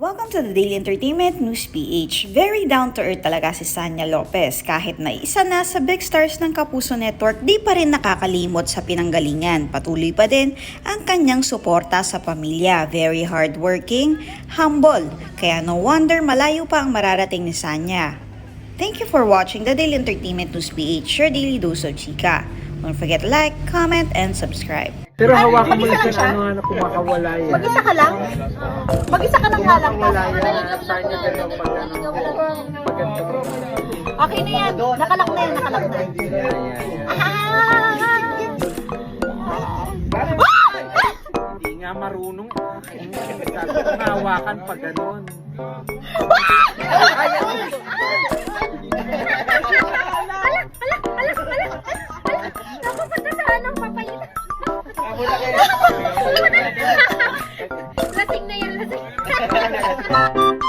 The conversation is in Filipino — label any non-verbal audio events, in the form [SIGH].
Welcome to the Daily Entertainment News PH. Very down to earth talaga si Sanya Lopez. Kahit na isa na sa big stars ng Kapuso Network, di pa rin nakakalimot sa pinanggalingan. Patuloy pa din ang kanyang suporta sa pamilya. Very hardworking, humble. Kaya no wonder malayo pa ang mararating ni Sanya. Thank you for watching the Daily Entertainment News PH, your daily dose of chika. Don't forget to like, comment, and subscribe. Pero hawakan mo lang siya? ano ano kumakawala yan. Mag-isa ka lang? Mag-isa ka lang halang ka? Kumakawala yan. Saan niya ganun pag ano. Pag ganito. Okay na yan. Nakalak na yan, nakalak na. Hindi nga marunong. Sabi ko nga hawakan pag ganun. [LAUGHS] Lasing na yan, lasing. [LAUGHS]